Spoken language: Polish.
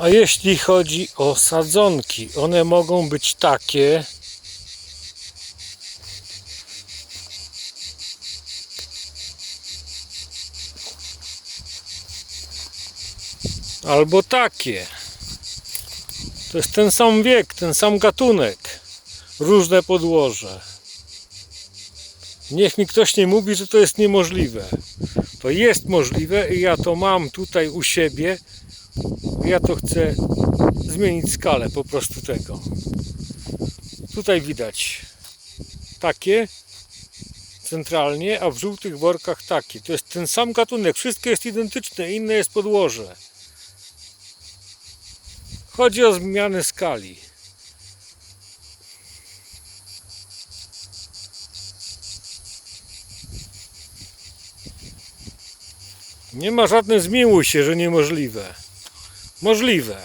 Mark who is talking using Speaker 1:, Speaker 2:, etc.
Speaker 1: A jeśli chodzi o sadzonki, one mogą być takie. Albo takie. To jest ten sam wiek, ten sam gatunek. Różne podłoże. Niech mi ktoś nie mówi, że to jest niemożliwe. To jest możliwe i ja to mam tutaj u siebie. Ja to chcę zmienić skalę po prostu tego. Tutaj widać takie centralnie, a w żółtych workach takie. To jest ten sam gatunek, wszystko jest identyczne, inne jest podłoże. Chodzi o zmianę skali. Nie ma żadne zmiłuj się, że niemożliwe. Możliwe.